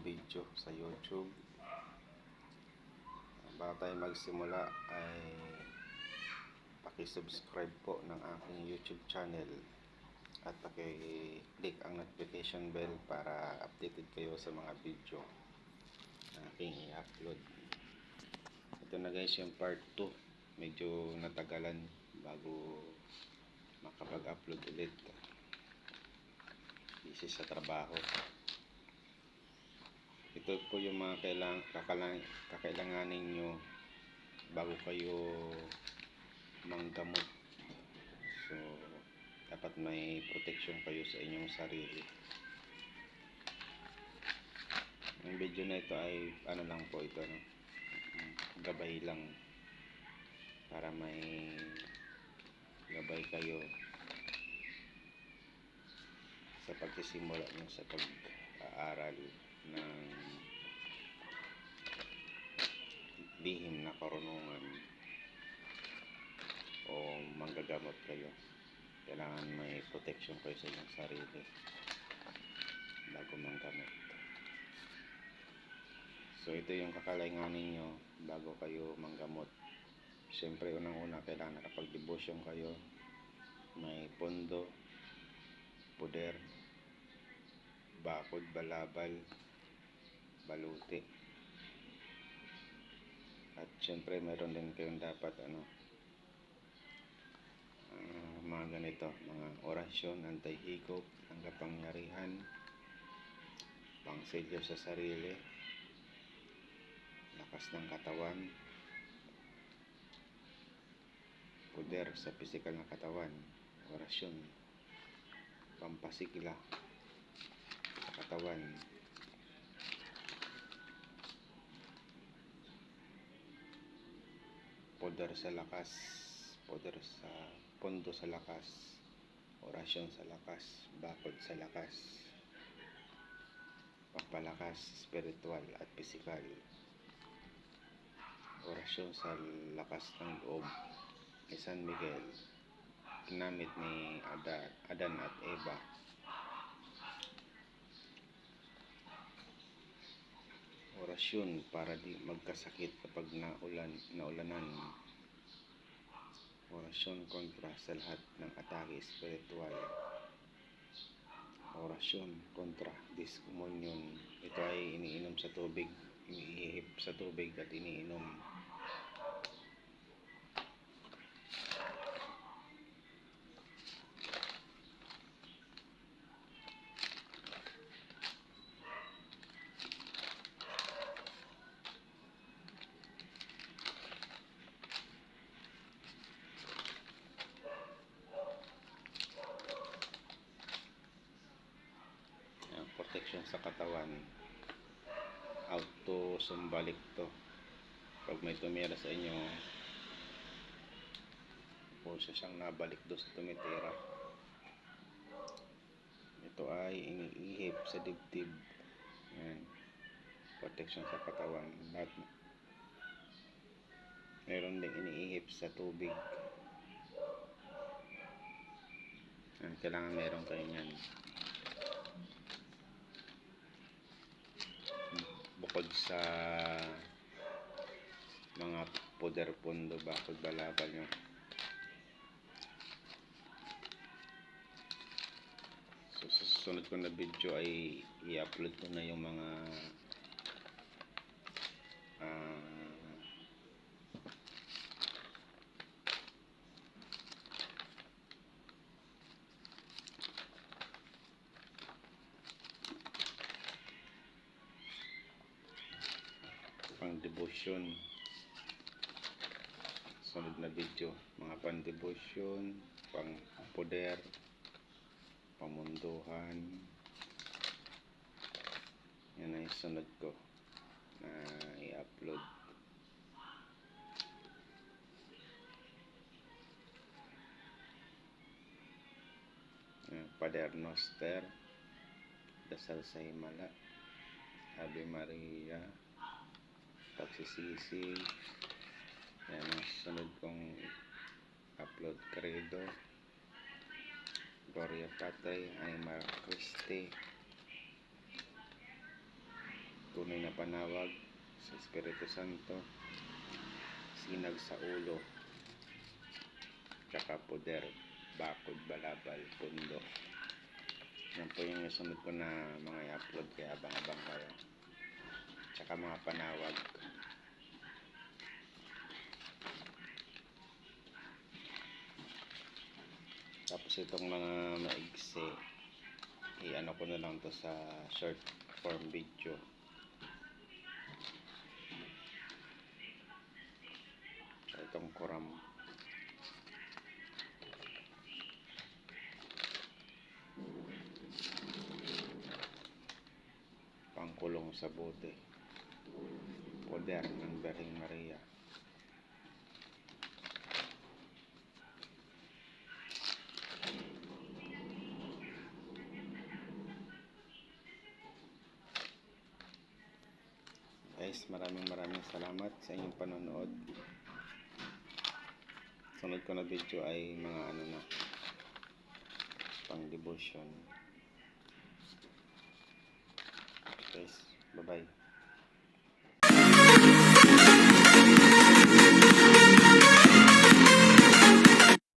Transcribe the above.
video sa YouTube. Bago tayo magsimula ay paki-subscribe po ng aking YouTube channel at paki-click ang notification bell para updated kayo sa mga video na aking i-upload. Ito na guys yung part 2. Medyo natagalan bago makapag-upload ulit. Busy sa trabaho. Ito po yung mga kailang, kakalang, kakailanganin nyo bago kayo manggamot. So, dapat may protection kayo sa inyong sarili. Ang video na ito ay ano lang po ito, no? gabay lang para may gabay kayo sa pagsisimula nyo sa pag-aaral ng lihim na karunungan o manggagamot kayo kailangan may protection kayo sa inyong sarili bago manggamot so ito yung kakailanganin nyo bago kayo manggamot Siyempre, unang-una, kailangan nakapag-devotion kayo. May pondo, puder, bakod, balabal, baluti. At siyempre, meron din kayong dapat, ano, ah, mga ganito, mga orasyon, antay-hikop, ang kapangyarihan, pangsilyo sa sarili, lakas ng katawan, poder sa pisikal na katawan, orasyon, pampasigla sa katawan, poder sa lakas, poder sa pondo sa lakas, orasyon sa lakas, bakod sa lakas, pampalakas spiritual at pisikal, orasyon sa lakas ng loob, ni San Miguel ginamit ni Adan, Adan at Eva orasyon para di magkasakit kapag naulan, naulanan. Orasyon kontra sa lahat ng atake spiritual orasyon kontra discommunion ito ay iniinom sa tubig iniihip sa tubig at iniinom 1 out to to. Pag may tumira sa inyo pulso siyang nabalik do sa tumitira ito ay iniihip sa dibdib. Yan protection sa katawan. Lahat meron ding iniihip sa tubig. Yan, kailangan meron kayo yan bukod sa mga poder pondo bakod balabal nyo? So sa susunod ko na video ay i-upload ko na yung mga devotion. Sunod na video mga pang devotion pang poder pamunduhan. Yan ay sunod ko na i-upload. Pader Noster Dasal sa Himala Ave Maria pagsisisi yan ang sunod kong upload credo Gloria Patay Animal Christi tunay na panawag sa Espiritu Santo, sinag sa ulo, tsaka poder, bakod, balabal, pundo. Yan po yung sunod ko na mga i-upload kaya abang-abang kayo. Tsaka mga panawag. Tapos itong mga maigsi, i-ano ko na lang to sa short form video. Itong kuram. Pangkulong sa bote. Poder ng Bering Maria. Guys, maraming maraming salamat sa inyong panonood. Sunod ko na video ay mga ano na pang devotion. Guys, bye-bye.